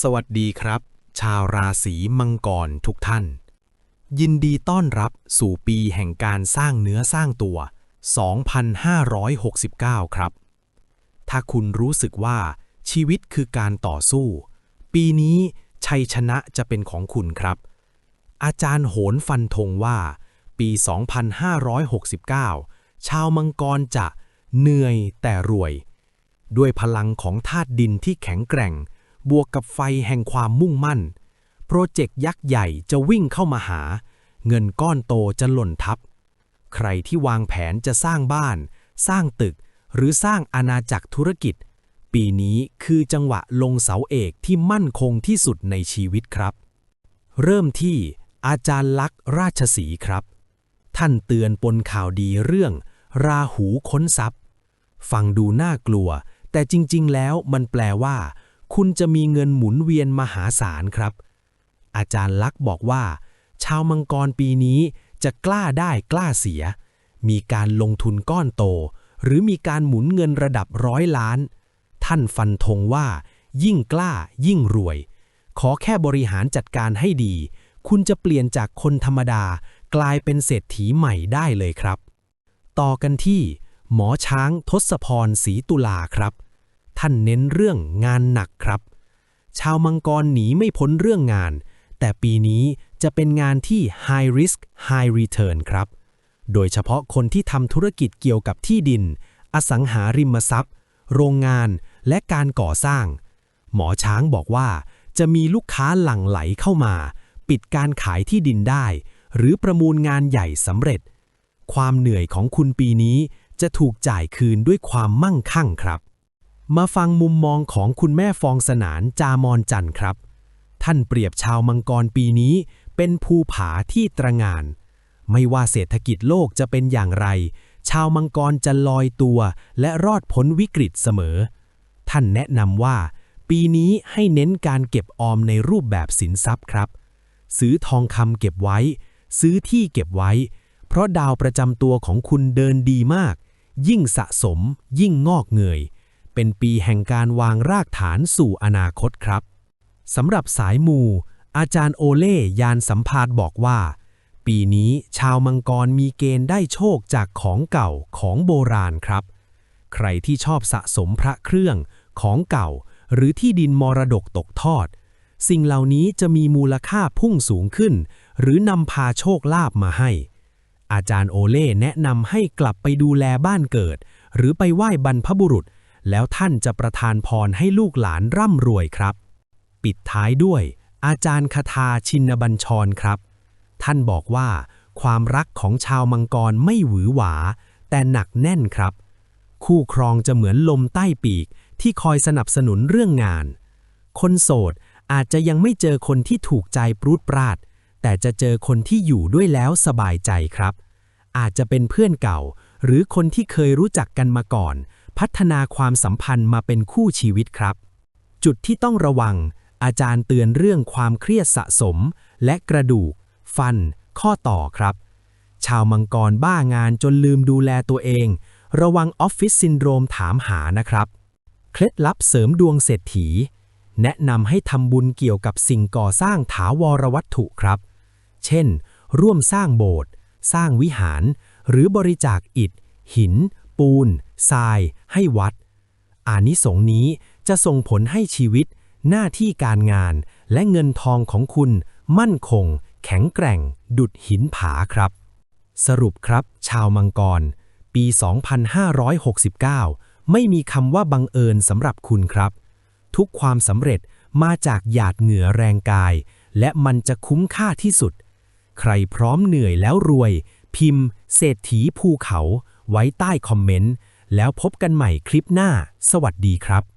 สวัสดีครับ ชาวราศีมังกรทุกท่าน ยินดีต้อนรับสู่ปีแห่งการสร้างเนื้อสร้างตัว 2569 ครับ ถ้าคุณรู้สึกว่าชีวิตคือการต่อสู้ ปีนี้ชัยชนะจะเป็นของคุณครับ อาจารย์โหนฟันธงว่า ปี 2569 ชาวมังกรจะเหนื่อยแต่รวย ด้วยพลังของธาตุดินที่แข็งแกร่ง บวกกับไฟแห่งความมุ่งมั่น โปรเจกต์ยักษ์ใหญ่จะวิ่งเข้ามาหา เงินก้อนโตจะหล่นทับ ใครที่วางแผนจะสร้างบ้าน สร้างตึก หรือสร้างอาณาจักรธุรกิจ ปีนี้คือจังหวะลงเสาเอกที่มั่นคงที่สุดในชีวิตครับ เริ่มที่อาจารย์ลักษ์ราชสีครับ ท่านเตือนปนข่าวดีเรื่อง ราหูค้นทรัพย์ ฟังดูน่ากลัว แต่จริง ๆ แล้วมันแปลว่า คุณจะมีเงินหมุนเวียนมหาศาลครับ อาจารย์ลักษ์บอกว่า ชาวมังกรปีนี้จะกล้าได้กล้าเสีย มีการลงทุนก้อนโต หรือมีการหมุนเงินระดับร้อยล้าน ท่านฟันธงว่า ยิ่งกล้ายิ่งรวย ขอแค่บริหารจัดการให้ดี คุณจะเปลี่ยนจากคนธรรมดากลายเป็นเศรษฐีใหม่ได้เลยครับ ต่อกันที่ หมอช้างทศพรศรีตุลาครับ ท่านเน้นเรื่องงานหนักครับ ชาวมังกรหนีไม่พ้นเรื่องงาน แต่ปีนี้จะเป็นงานที่ high risk high return ครับ โดยเฉพาะคนที่ทำธุรกิจเกี่ยวกับที่ดิน อสังหาริมทรัพย์ โรงงาน และการก่อสร้าง หมอช้างบอกว่า จะมีลูกค้าหลั่งไหลเข้ามา ปิดการขายที่ดินได้ หรือประมูลงานใหญ่สำเร็จ ความเหนื่อยของคุณปีนี้จะถูกจ่ายคืนด้วยความมั่งคั่งครับ มาฟังมุมมองของคุณแม่ฟองสนานจามอนจันทร์ครับ ท่านเปรียบชาวมังกรปีนี้ เป็นภูผาที่ตระงาน ไม่ว่าเศรษฐกิจโลกจะเป็นอย่างไร ชาวมังกรจะลอยตัวและรอดพ้นวิกฤตเสมอ ท่านแนะนำว่า ปีนี้ให้เน้นการเก็บออมในรูปแบบสินทรัพย์ครับ ซื้อทองคำเก็บไว้ ซื้อที่เก็บไว้ เพราะดาวประจำตัวของคุณเดินดีมาก ยิ่งสะสม ยิ่งงอกเงย เป็นปีแห่งการวางรากฐานสู่อนาคตครับสำหรับสายมู อาจารย์โอเล่ยานสัมภาษณ์บอกว่า ปีนี้ชาวมังกรมีเกณฑ์ได้โชคจากของเก่าของโบราณครับ ใครที่ชอบสะสมพระเครื่องของเก่า หรือที่ดินมรดกตกทอด สิ่งเหล่านี้จะมีมูลค่าพุ่งสูงขึ้น หรือนำพาโชคลาภมาให้ อาจารย์โอเล่แนะนำให้กลับไปดูแลบ้านเกิด หรือไปไหว้บรรพบุรุษ แล้วท่านจะประทานพรให้ลูกหลานร่ำรวยครับ ปิดท้ายด้วย อาจารย์คาทาชินบัญชรครับ ท่านบอกว่า ความรักของชาวมังกรไม่หวือหวา แต่หนักแน่นครับ คู่ครองจะเหมือนลมใต้ปีกที่คอยสนับสนุนเรื่องงาน คนโสดอาจจะยังไม่เจอคนที่ถูกใจปรูดปราด แต่จะเจอคนที่อยู่ด้วยแล้วสบายใจครับ อาจจะเป็นเพื่อนเก่า หรือคนที่เคยรู้จักกันมาก่อน พัฒนาความสัมพันธ์มาเป็นคู่ชีวิตครับ จุดที่ต้องระวัง อาจารย์เตือนเรื่องความเครียดสะสม และกระดูก ฟัน ข้อต่อครับ ชาวมังกรบ้างานจนลืมดูแลตัวเอง ระวังออฟฟิศซินโดรมถามหานะครับ เคล็ดลับเสริมดวงเศรษฐี แนะนำให้ทำบุญเกี่ยวกับสิ่งก่อสร้างถาวรวัตถุครับ เช่น ร่วมสร้างโบสถ์สร้างวิหาร หรือบริจาคอิฐ หิน ปูน ทราย ให้วัด อานิสงส์นี้จะส่งผลให้ชีวิต หน้าที่การงาน และเงินทองของคุณ มั่นคง แข็งแกร่ง ดุดหินผาครับ สรุปครับ ชาวมังกร ปี 2569 ไม่มีคำว่าบังเอิญสำหรับคุณครับ ทุกความสำเร็จมาจากหยาดเหงื่อแรงกาย และมันจะคุ้มค่าที่สุด ใครพร้อมเหนื่อยแล้วรวย พิมพ์ เศรษฐีภูเขา ไว้ใต้คอมเมนต์ แล้วพบกันใหม่คลิปหน้า สวัสดีครับ